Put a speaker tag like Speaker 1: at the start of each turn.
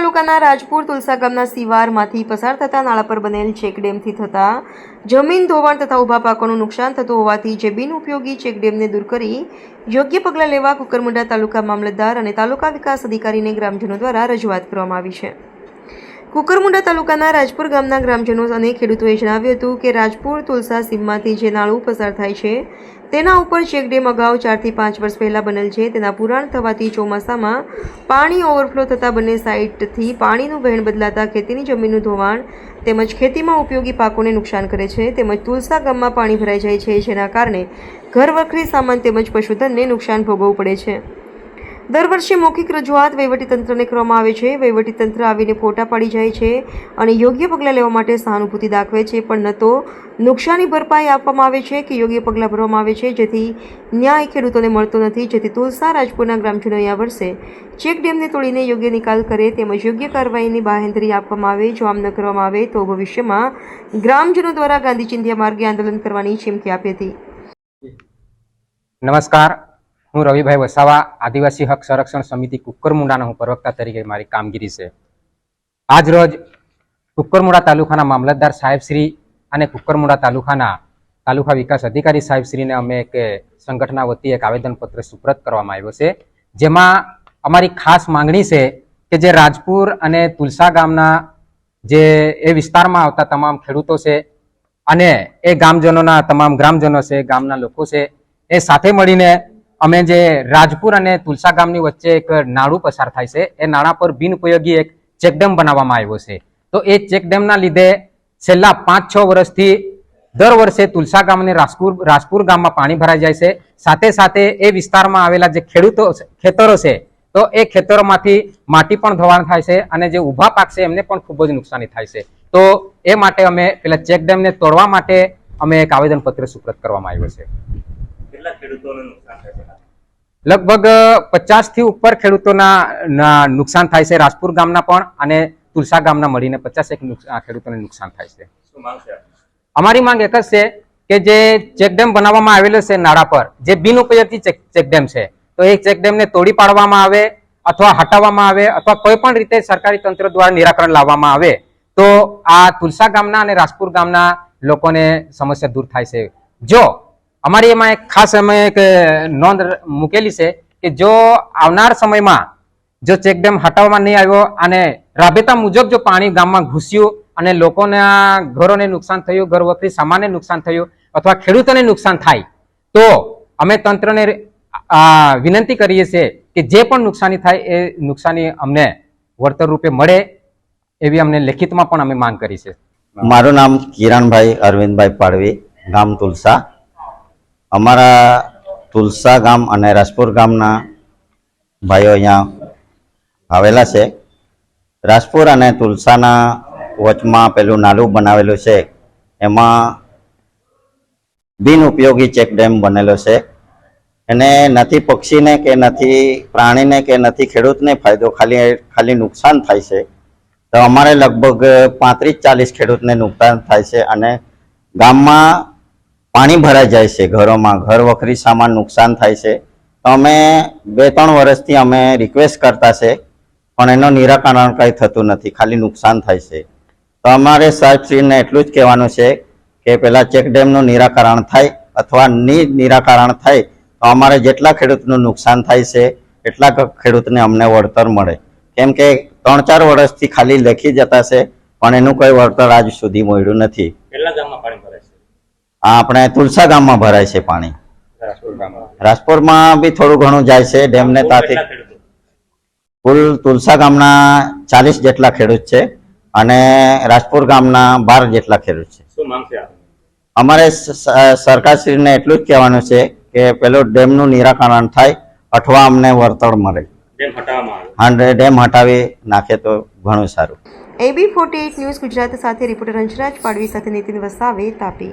Speaker 1: તાલુકાના રાજપુર તુલસા ગામના સિવારમાંથી પસાર થતા નાળા પર બનેલ ચેકડેમથી થતા જમીન ધોવાણ તથા ઊભા પાકોનું નુકસાન થતું હોવાથી જે બિનઉપયોગી ચેકડેમને દૂર કરી યોગ્ય પગલાં લેવા કુકરમુંડા તાલુકા મામલતદાર અને તાલુકા વિકાસ અધિકારીને ગ્રામજનો દ્વારા રજૂઆત કરવામાં આવી છે. કુકરમુંડા તાલુકાના રાજપુર ગામના ગ્રામજનો અને ખેડૂતોએ જણાવ્યું હતું કે રાજપુર તુલસા સીમમાંથી જે નાળું પસાર થાય છે, તેના ઉપર ચેકડેમ અગાઉ ચારથી પાંચ વર્ષ પહેલાં બનેલ છે. તેના પુરાણ થવાથી ચોમાસામાં પાણી ઓવરફ્લો થતાં બંને સાઇડથી પાણીનું વહેણ બદલાતા ખેતીની જમીનનું ધોવાણ તેમજ ખેતીમાં ઉપયોગી પાકોને નુકસાન કરે છે. તેમજ તુલસા ગામમાં પાણી ભરાઈ જાય છે, જેના કારણે ઘર વખરી સામાન તેમજ પશુધનને નુકસાન ભોગવવું પડે છે. દર વર્ષે મૌખિક રજૂઆત વહીવટીતંત્રને કરવામાં આવે છે. વહીવટીતંત્ર આવીને ફોટા પાડી જાય છે અને યોગ્ય પગલાં લેવા માટે સહાનુભૂતિ દાખવે છે. પણ ન તો નુકસાની ભરપાઈ આપવામાં આવે છે કે યોગ્ય પગલાં ભરવામાં આવે છે જેથી ન્યાય ખેડૂતોને મળતો નથી. જેથી તુલસા રાજપુરના ગ્રામજનોએ આ વર્ષે ચેક ડેમને તોડીને યોગ્ય નિકાલ કરે તેમજ યોગ્ય કાર્યવાહીની બાહેંધરી આપવામાં આવે. જો આમ ન કરવામાં આવે તો ભવિષ્યમાં ગ્રામજનો દ્વારા ગાંધી ચિંધ્યા માર્ગે આંદોલન કરવાની ચીમકી આપી હતી.
Speaker 2: નમસ્કાર. હું રવિભાઈ વસાવા, આદિવાસી હક સંરક્ષણ સમિતિ કુકરમુંડાનો હું પ્રવક્તા તરીકે મારી કામગીરી છે. આજ રોજ કુકરમુંડા તાલુકાના મામલતદાર સાહેબશ્રી અને કુકરમુંડા તાલુકાના તાલુકા વિકાસ અધિકારી સાહેબશ્રીને અમે એક સંગઠનના વતી એક આવેદનપત્ર સુપ્રત કરવામાં આવ્યો છે. જેમાં અમારી ખાસ માંગણી છે કે જે રાજપુર અને તુલસા ગામના જે એ વિસ્તારમાં આવતા તમામ ખેડૂતો છે અને એ ગામજનોના, તમામ ગ્રામજનો છે, ગામના લોકો છે, એ સાથે મળીને અમે જે રાજપુર અને તુલસા ગામની વચ્ચે એક નાળું પસાર થાય છે, એ નાળા પર બિનઉપયોગી એક ચેકડેમ બનાવવામાં આવ્યો છે. તો એ ચેકડેમના લીધે છેલ્લા પાંચ છ વર્ષથી દર વર્ષે તુલસા ગામ અને રાજપુર રાજપુર ગામમાં પાણી ભરાઈ જાય છે. સાથે સાથે એ વિસ્તારમાં આવેલા જે ખેડૂતો ખેતરો છે, તો એ ખેતરોમાંથી માટી પણ ધોવાણ થાય છે અને જે ઊભા પાક છે, એમને પણ ખૂબ જ નુકસાની થાય છે. તો એ માટે અમે પેલા ચેકડેમને તોડવા માટે અમે એક આવેદનપત્ર સુપ્રત કરવામાં આવ્યો છે.
Speaker 3: કેટલા ખેડૂતોને
Speaker 2: લગભગ પચાસથી ઉપર ખેડૂતોના નુકસાન થાય છે. રાજપુર ગામના પણ અને તુલસા ગામના મળીને પચાસ એક ખેડૂતોને નુકસાન થાય છે? અમારી માંગ એક જ છે કે જે ચેકડેમ બનાવવામાં આવેલો છે નાળા પર જે બિનઉપયોગી ચેક ચેકડેમ છે તો એ ચેકડેમને તોડી પાડવામાં આવે અથવા હટાવવામાં આવે અથવા કોઈ પણ રીતે સરકારી તંત્ર દ્વારા નિરાકરણ લાવવામાં આવે તો આ તુલસા ગામના અને રાજપુર ગામના લોકોને સમસ્યા દૂર થાય છે. જો અમારી એમાં એક ખાસ અમે એક નોંધ મૂકેલી છે કે જો આવનાર સમયમાં જો ચેકડેમ હટાવવામાં નહીં આવ્યો અને રાબેતા મુજબ જો પાણી ગામમાં ઘૂસ્યું અને લોકોના ઘરોને નુકસાન થયું, ઘર વખરી સામાનને નુકસાન થયું અથવા ખેડૂતોને નુકસાન થાય, તો અમે તંત્રને વિનંતી કરીએ છીએ કે જે પણ નુકસાની થાય એ નુકસાની અમને વળતર રૂપે મળે એવી અમને લેખિતમાં પણ અમે માંગ કરી છે.
Speaker 4: મારું નામ કિરણભાઈ અરવિંદભાઈ પાડવી, ગામ તુલસા. અમારા તુલસા ગામ અને રાજપુર ગામના ભાઈઓ અહીંયા આવેલા છે. રાજપુર અને તુલસાના વચમાં પેલું નાલું બનાવેલું છે. એમાં બિનઉપયોગી ચેક ડેમ બનેલો છે. એને નથી પક્ષીને કે નથી પ્રાણીને કે નથી ખેડૂતને ફાયદો ખાલી ખાલી નુકસાન થાય છે. તો અમારે લગભગ પાંત્રીસ ચાલીસ ખેડૂતને નુકસાન થાય છે અને ગામમાં પાણી ભરાઈ જાય છે ઘરોમાં. ઘર વખરી સામાન નુકસાન થાય છે. તો અમે બે ત્રણ વર્ષથી અમે રિક્વેસ્ટ કરતા છે, પણ એનું નિરાકરણ કંઈ થતું નથી. ખાલી નુકસાન થાય છે. તો અમારે સાહેબશ્રીને એટલું જ કહેવાનું છે કે પેલા ચેક ડેમનું નિરાકરણ થાય અથવા ની નિરાકરણ થાય તો અમારે જેટલા ખેડૂતનું નુકસાન થાય છે, એટલા ખેડૂતને અમને વળતર મળે. કેમ કે ત્રણ ચાર વર્ષથી ખાલી લખી જતા છે, પણ એનું કોઈ વળતર આજ સુધી મળ્યું નથી
Speaker 3: કેટલા ગામમાં પાણી ભરાય છે
Speaker 4: આ આપણે તુલસા ગામમાં ભરાય છે પાણી.
Speaker 3: રાજપુર
Speaker 4: રાજપુરમાં બી થોડું ઘણું જાય છે ડેમને
Speaker 3: કુલ
Speaker 4: ત્યાંથી. કુલ તુલસા ગામના ચાલીસ જેટલા ખેડૂત છે અને રાજપુર ગામના બાર જેટલા ખેડૂત છે? અમારે સરકારશ્રીને એટલું જ કહેવાનું છે કે પેલું ડેમનું નિરાકરણ થાય અઠવા અમને વળતર મળે.
Speaker 3: જેમ હટાવવામાં આવે.
Speaker 4: અને ડેમ હટાવી નાખે તો ઘણું સારું.
Speaker 1: એબી ફોર્ટી ન્યૂઝ ગુજરાત સાથે રિપોર્ટર અંશરાજ પાડવી સાથે નીતિન વસાવે તાપી.